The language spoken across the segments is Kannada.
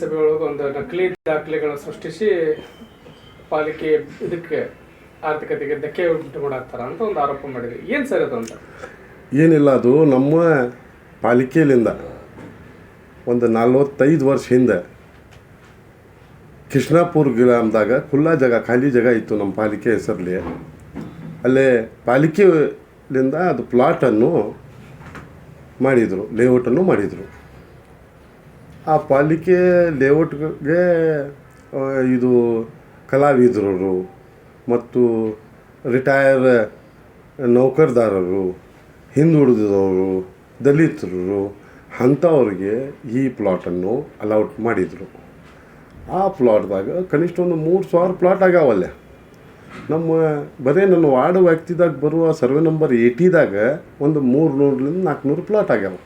ಸಭೆ ಒಳಗೆ ಒಂದು ನಕಲಿ ದಾಖಲೆಗಳನ್ನು ಸೃಷ್ಟಿಸಿ ಪಾಲಿಕೆ ಇದಕ್ಕೆ ಆರ್ಥಿಕತೆಗೆ ಧಕ್ಕೆ ಉಂಟು ಮಾಡಾಕ್ತಾರ ಅಂತ ಒಂದು ಆರೋಪ ಮಾಡಿದ್ರು ಏನು ಸರ್ ಅದು ಅಂತ? ಏನಿಲ್ಲ, ಅದು ನಮ್ಮ ಪಾಲಿಕೆಯಲ್ಲಿಂದ ಒಂದು ನಲ್ವತ್ತೈದು ವರ್ಷ ಹಿಂದೆ ಕೃಷ್ಣಾಪುರ ಗ್ರಾಮದಾಗ ಖುಲ್ಲಾ ಜಾಗ, ಖಾಲಿ ಜಾಗ ಇತ್ತು ನಮ್ಮ ಪಾಲಿಕೆ ಹೆಸರಲ್ಲಿ. ಅಲ್ಲೇ ಪಾಲಿಕೆಯಿಂದ ಅದು ಪ್ಲಾಟನ್ನು ಮಾಡಿದರು ಲೇಔಟನ್ನು ಮಾಡಿದರು. ಆ ಪಾಲಿಕೆ ಲೇಔಟ್ಗೆ ಇದು ಕಲಾವಿದರು ಮತ್ತು ರಿಟೈರ್ ನೌಕರದಾರರು ಹಿಂದುಳಿದವರು ದಲಿತರು ಅಂಥವ್ರಿಗೆ ಈ ಪ್ಲಾಟನ್ನು ಅಲೌಟ್ ಮಾಡಿದರು. ಆ ಪ್ಲಾಟ್ದಾಗ ಕನಿಷ್ಠ ಒಂದು ಮೂರು ಸಾವಿರ ಪ್ಲಾಟ್ ಆಗ್ಯಾವಲ್ಲೇ. ನಮ್ಮ ಬರೀ ನನ್ನ ವಾರ್ಡ್ ವ್ಯಕ್ತಿದಾಗ ಬರುವ ಸರ್ವೆ ನಂಬರ್ ಏಯ್ಟಿದಾಗ ಒಂದು ಮೂರು ನೂರರಿಂದ ನಾಲ್ಕುನೂರು ಪ್ಲಾಟ್ ಆಗ್ಯಾವ.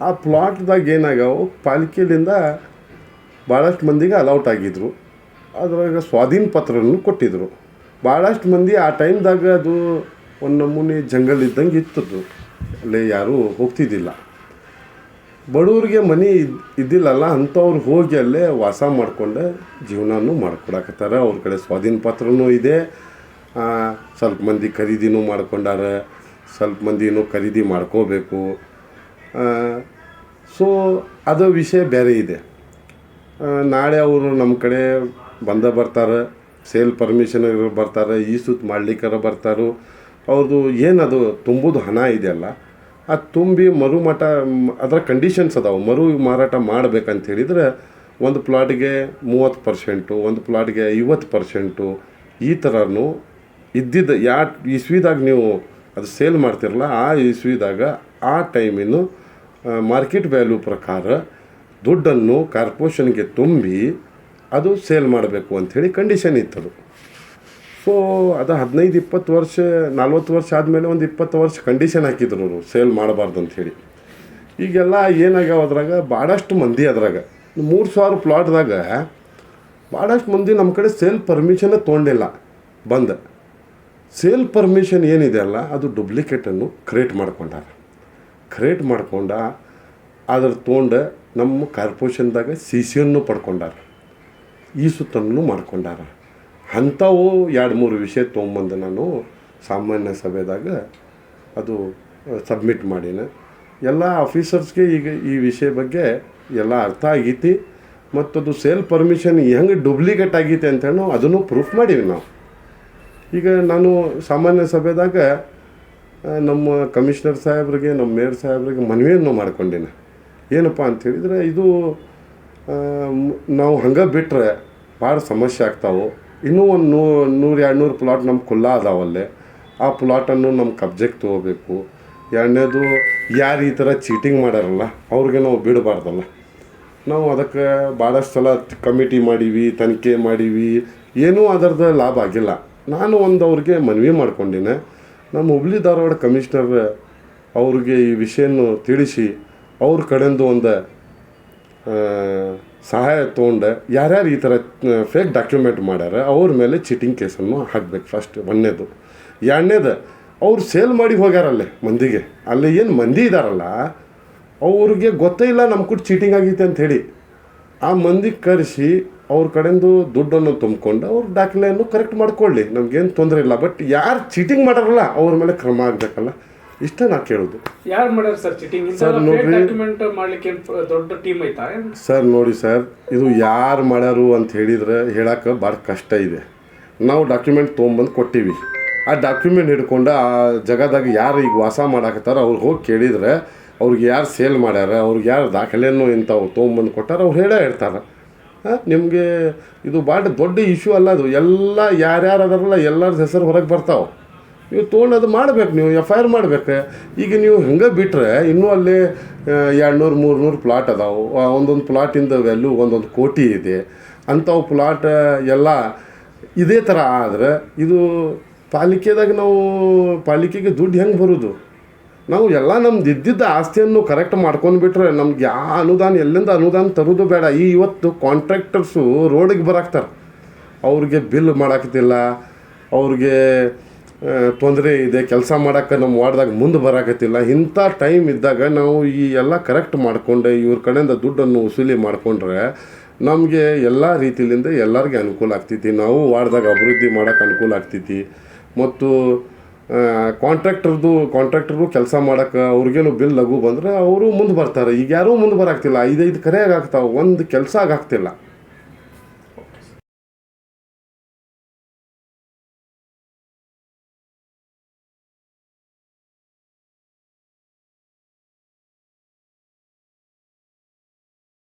ಆ ಪ್ಲಾಟ್ದಾಗ ಏನಾಗ್ಯಾವ? ಪಾಲಿಕೆಯಿಂದ ಭಾಳಷ್ಟು ಮಂದಿಗೆ ಅಲೌಟ್ ಆಗಿದ್ರು. ಅದ್ರಾಗ ಸ್ವಾಧೀನ ಪತ್ರವನ್ನು ಕೊಟ್ಟಿದ್ದರು ಭಾಳಷ್ಟು ಮಂದಿ ಆ ಟೈಮ್ದಾಗ ಅದು ಒಂದು ನಮೂನೆ ಜಂಗಲ್ ಇದ್ದಂಗೆ ಇತ್ತದು. ಅಲ್ಲಿ ಯಾರೂ ಹೋಗ್ತಿದ್ದಿಲ್ಲ. ಬಡವ್ರಿಗೆ ಮನೆ ಇದ್, ಇದ್ದಿಲ್ಲಲ್ಲ, ಅಂಥವ್ರು ಹೋಗಿ ಅಲ್ಲೇ ವಾಸ ಮಾಡ್ಕೊಂಡು ಜೀವನನೂ ಮಾಡ್ಕೊಡಕತ್ತಾರ. ಅವ್ರ ಕಡೆ ಸ್ವಾಧೀನ ಪತ್ರನೂ ಇದೆ. ಸ್ವಲ್ಪ ಮಂದಿ ಖರೀದಿನೂ ಮಾಡ್ಕೊಂಡಾರ. ಸ್ವಲ್ಪ ಮಂದಿನೂ ಖರೀದಿ ಮಾಡ್ಕೋಬೇಕು. ಸೊ, ಅದು ವಿಷಯ ಬೇರೆ ಇದೆ. ನಾಳೆ ಅವರು ನಮ್ಮ ಕಡೆ ಬಂದ ಬರ್ತಾರೆ, ಸೇಲ್ ಪರ್ಮಿಷನ್ ಬರ್ತಾರೆ, ಈ ಸುತ್ತ ಮಾಡ್ಲಿಕ್ಕಾರ ಬರ್ತಾರೋ. ಅವ್ರದ್ದು ಏನದು, ತುಂಬುದು ಹಣ ಇದೆಯಲ್ಲ ಅದು ತುಂಬಿ ಮರು ಮಠ ಅದರ ಕಂಡೀಷನ್ಸ್ ಅದಾವೆ. ಮರು ಮಾರಾಟ ಮಾಡ್ಬೇಕಂತ ಹೇಳಿದ್ರೆ, ಒಂದು ಪ್ಲಾಟ್ಗೆ ಮೂವತ್ತು ಪರ್ಸೆಂಟು ಒಂದು ಪ್ಲಾಟ್ಗೆ ಐವತ್ತು ಪರ್ಸೆಂಟು ಈ ಥರನೂ ಇದ್ದಿದ್ದ, ಯಾ ಇಸ್ವಿದಾಗ ನೀವು ಅದು ಸೇಲ್ ಮಾಡ್ತಿರಲ್ಲ, ಆ ಇಸ್ವಿದಾಗ ಆ ಟೈಮಿನ ಮಾರ್ಕೆಟ್ ವ್ಯಾಲ್ಯೂ ಪ್ರಕಾರ ದುಡ್ಡನ್ನು ಕಾರ್ಪೊರೇಷನ್ಗೆ ತುಂಬಿ ಅದು ಸೇಲ್ ಮಾಡಬೇಕು ಅಂಥೇಳಿ ಕಂಡೀಷನ್ ಇತ್ತದು. ಸೊ ಅದು ಹದಿನೈದು, ಇಪ್ಪತ್ತು ವರ್ಷ, ನಲ್ವತ್ತು ವರ್ಷ ಆದಮೇಲೆ ಒಂದು ಇಪ್ಪತ್ತು ವರ್ಷ ಕಂಡೀಷನ್ ಹಾಕಿದ್ರು ಅವರು, ಸೇಲ್ ಮಾಡಬಾರ್ದು ಅಂಥೇಳಿ ಈಗೆಲ್ಲ ಏನಾಗ್ಯಾವ ಅದ್ರಾಗ? ಭಾಳಷ್ಟು ಮಂದಿ ಅದ್ರಾಗ. ಮೂರು ಸಾವಿರ ಪ್ಲಾಟ್ದಾಗ ಭಾಳಷ್ಟು ಮಂದಿ ನಮ್ಮ ಕಡೆ ಸೇಲ್ ಪರ್ಮಿಷನ್ ತೊಗೊಂಡಿಲ್ಲ, ಬಂದ. ಸೇಲ್ ಪರ್ಮಿಷನ್ ಏನಿದೆ ಅಲ್ಲ, ಅದು ಡೂಪ್ಲಿಕೇಟನ್ನು ಕ್ರಿಯೇಟ್ ಮಾಡ್ಕೊಂಡಾರ. ಕ್ರಿಯೇಟ್ ಮಾಡ್ಕೊಂಡ ಅದ್ರ ತೊಗೊಂಡು ನಮ್ಮ ಕಾರ್ಪೊರೇಷನ್ದಾಗ ಸಿ ಸಿಯನ್ನು ಪಡ್ಕೊಂಡಾರ. ಈ ಸುತ್ತನ್ನು ಮಾಡ್ಕೊಂಡಾರ. ಅಂಥವು ಎರಡು ಮೂರು ವಿಷಯ ತೊಗೊಂಬಂದು ನಾನು ಸಾಮಾನ್ಯ ಸಭೆದಾಗ ಅದು ಸಬ್ಮಿಟ್ ಮಾಡೀನಿ. ಎಲ್ಲ ಆಫೀಸರ್ಸ್ಗೆ ಈಗ ಈ ವಿಷಯ ಬಗ್ಗೆ ಎಲ್ಲ ಅರ್ಥ ಆಗೈತಿ. ಮತ್ತು ಅದು ಸೇಲ್ ಪರ್ಮಿಷನ್ ಹೆಂಗೆ ಡೂಪ್ಲಿಕೇಟ್ ಆಗೈತೆ ಅಂತೇಳಿ ನಾವು ಅದನ್ನು ಪ್ರೂಫ್ ಮಾಡೀವಿ ನಾವು. ಈಗ ನಾನು ಸಾಮಾನ್ಯ ಸಭೆದಾಗ ನಮ್ಮ ಕಮಿಷನರ್ ಸಾಹೇಬ್ರಿಗೆ, ನಮ್ಮ ಮೇಯರ್ ಸಾಹೇಬ್ರಿಗೆ ಮನವಿಯನ್ನು ಮಾಡ್ಕೊಂಡೀನಿ. ಏನಪ್ಪ ಅಂತ ಹೇಳಿದ್ರೆ, ಇದು ನಾವು ಹಂಗೆ ಬಿಟ್ಟರೆ ಭಾಳ ಸಮಸ್ಯೆ ಆಗ್ತಾವೆ. ಇನ್ನೂ ಒಂದು ನೂ, ನೂರು, ಎರಡು ನೂರು ಪ್ಲಾಟ್ ನಮ್ಮ ಕುಲ್ಲ ಅದಾವಲ್ಲೇ. ಆ ಪ್ಲಾಟನ್ನು ನಮ್ಮ ಕಬ್ಜೆಗೆ ತೊಗೋಬೇಕು. ಎರಡನೇದು, ಯಾರು ಈ ಥರ ಚೀಟಿಂಗ್ ಮಾಡ್ಯಾರಲ್ಲ, ಅವ್ರಿಗೆ ನಾವು ಬಿಡಬಾರ್ದಲ್ಲ. ನಾವು ಅದಕ್ಕೆ ಭಾಳಷ್ಟು ಸಲ ಕಮಿಟಿ ಮಾಡೀವಿ, ತನಿಖೆ ಮಾಡೀವಿ. ಏನೂ ಅದರದ್ದು ಲಾಭ ಆಗಿಲ್ಲ. ನಾನು ಒಂದು ಅವ್ರಿಗೆ ಮನವಿ ಮಾಡ್ಕೊಂಡಿನಿ. ನಮ್ಮ ಹುಬ್ಳಿ ಧಾರವಾಡ ಕಮಿಷನರ್ ಅವ್ರಿಗೆ ಈ ವಿಷಯನ್ನು ತಿಳಿಸಿ ಅವ್ರ ಕಡೆಯಿಂದ ಒಂದು ಸಹಾಯ ತೊಗೊಂಡೆ ಯಾರ್ಯಾರು ಈ ಥರ ಫೇಕ್ ಡಾಕ್ಯುಮೆಂಟ್ ಮಾಡ್ಯಾರ, ಅವ್ರ ಮೇಲೆ ಚೀಟಿಂಗ್ ಕೇಸನ್ನು ಹಾಕ್ಬೇಕು ಫಸ್ಟ್ ಒಂದನೇದು. ಎರಡನೇದು, ಅವ್ರು ಸೇಲ್ ಮಾಡಿ ಹೋಗ್ಯಾರಲ್ಲೇ ಮಂದಿಗೆ. ಅಲ್ಲಿ ಏನು ಮಂದಿ ಇದ್ದಾರಲ್ಲ ಅವ್ರಿಗೆ ಗೊತ್ತೇ ಇಲ್ಲ ನಮ್ಮ ಕೂಡ ಚೀಟಿಂಗ್ ಆಗೈತೆ ಅಂತ ಹೇಳಿ. ಆ ಮಂದಿ ಕರೆಸಿ ಅವ್ರ ಕಡೆಯಿಂದ ದುಡ್ಡನ್ನು ತುಂಬಿಕೊಂಡು ಅವ್ರ ದಾಖಲೆಯನ್ನು ಕರೆಕ್ಟ್ ಮಾಡ್ಕೊಳ್ಳಿ. ನಮ್ಗೇನು ತೊಂದರೆ ಇಲ್ಲ. ಬಟ್ ಯಾರು ಚೀಟಿಂಗ್ ಮಾಡಾರಲ್ಲ ಅವ್ರ ಮೇಲೆ ಕ್ರಮ ಆಗಬೇಕಲ್ಲ. ಇಷ್ಟ ನಾ ಕೇಳೋದು. ಯಾರು ಮಾಡ್ಯಾರ ಸರ್ ಚಿಟಿಂಗ್ ಸರ್ ನೋಡಿ ಡಾಕ್ಯುಮೆಂಟ್ ಮಾಡ್ಲಿಕ್ಕೆ ದೊಡ್ಡ ಟೀಮ್ ಐತಾ? ಸರ್ ನೋಡಿ ಸರ್ ಇದು ಯಾರು ಮಾಡ್ಯಾರು ಅಂತ ಹೇಳಿದ್ರೆ ಹೇಳಕ್ಕೆ ಭಾಳ ಕಷ್ಟ ಇದೆ. ನಾವು ಡಾಕ್ಯುಮೆಂಟ್ ತೊಗೊಂಬಂದು ಕೊಟ್ಟಿವಿ. ಆ ಡಾಕ್ಯುಮೆಂಟ್ ಹಿಡ್ಕೊಂಡು ಆ ಜಾಗದಾಗ ಯಾರು ಈಗ ವಾಸ ಮಾಡಾಕತ್ತಾರ ಅವ್ರು ಹೋಗಿ ಕೇಳಿದ್ರೆ ಅವ್ರಿಗೆ ಯಾರು ಸೇಲ್ ಮಾಡ್ಯಾರ, ಅವ್ರಿಗೆ ಯಾರು ದಾಖಲೆಯನ್ನು ಇಂಥವು ತೊಗೊಂಬಂದು ಕೊಟ್ಟಾರ, ಅವ್ರು ಹೇಳೇ ಹೇಳ್ತಾರೆ. ನಿಮಗೆ ಇದು ಭಾಳ ದೊಡ್ಡ ಇಶ್ಯೂ ಅಲ್ಲ ಅದು. ಎಲ್ಲ ಯಾರ್ಯಾರು ಅದಾರಲ್ಲ, ಎಲ್ಲರ ಹೆಸರು ಹೊರಗೆ ಬರ್ತಾವೆ. ನೀವು ತೊಗೊಂಡು ಅದು ಮಾಡ್ಬೇಕು, ನೀವು ಎಫ್ ಐ ಆರ್ ಮಾಡ್ಬೇಕು. ಈಗ ನೀವು ಹಂಗೆ ಬಿಟ್ಟರೆ ಇನ್ನೂ ಅಲ್ಲಿ ಎರಡು ನೂರು ಮೂರು ನೂರು ಪ್ಲಾಟ್ ಅದಾವೆ ಒಂದೊಂದು ಪ್ಲಾಟಿಂದ ವ್ಯಾಲ್ಯೂ ಒಂದೊಂದು ಕೋಟಿ ಇದೆ. ಅಂಥವು ಪ್ಲಾಟ್ ಎಲ್ಲ ಇದೇ ಥರ ಆದ್ರೆ ಇದು ಪಾಲಿಕೆದಾಗ ನಾವು ಪಾಲಿಕೆಗೆ ದುಡ್ಡು ಹೆಂಗೆ ಬರೋದು? ನಾವು ಎಲ್ಲ ನಮ್ದು ಇದ್ದಿದ್ದ ಆಸ್ತಿಯನ್ನು ಕರೆಕ್ಟ್ ಮಾಡ್ಕೊಂಡು ಬಿಟ್ರೆ ನಮ್ಗೆ ಯಾವ ಅನುದಾನ, ಎಲ್ಲಿಂದ ಅನುದಾನ ತರೋದು ಬೇಡ. ಈ ಇವತ್ತು ಕಾಂಟ್ರಾಕ್ಟರ್ಸು ರೋಡಿಗೆ ಬರಾಕ್ತಾರೆ. ಅವ್ರಿಗೆ ಬಿಲ್ ಮಾಡಾಕತ್ತಿಲ್ಲ. ಅವ್ರಿಗೆ ತೊಂದರೆ ಇದೆ, ಕೆಲಸ ಮಾಡೋಕ್ಕೆ ನಮ್ಮ ವಾರ್ಡ್ದಾಗ ಮುಂದೆ ಬರಾಕತ್ತಿಲ್ಲ. ಇಂಥ ಟೈಮ್ ಇದ್ದಾಗ ನಾವು ಈ ಎಲ್ಲ ಕರೆಕ್ಟ್ ಮಾಡಿಕೊಂಡೆ, ಇವ್ರ ಕಡೆಯಿಂದ ದುಡ್ಡನ್ನು ವಸೂಲಿ ಮಾಡಿಕೊಂಡ್ರೆ ನಮಗೆ ಎಲ್ಲ ರೀತಿಯಿಂದ ಎಲ್ಲರಿಗೆ ಅನುಕೂಲ ಆಗ್ತೈತಿ. ನಾವು ವಾರ್ಡ್ದಾಗ ಅಭಿವೃದ್ಧಿ ಮಾಡೋಕ್ಕೆ ಅನುಕೂಲ ಆಗ್ತೈತಿ. ಮತ್ತು ಕಾಂಟ್ರಾಕ್ಟರ್ದು ಕಾಂಟ್ರಾಕ್ಟರ್ ಕೆಲಸ ಮಾಡೋಕೆ ಅವ್ರಿಗೇನು ಬಿಲ್ ಲಘು ಬಂದರೆ ಅವರು ಮುಂದೆ ಬರ್ತಾರೆ. ಈಗ ಯಾರೂ ಮುಂದೆ ಬರಾಕ್ತಿಲ್ಲ. ಐದೈದು ಕರೆಯಾಗ ಆಗ್ತಾವೆ. ಒಂದು ಕೆಲಸ ಆಗಾಗ್ತಿಲ್ಲ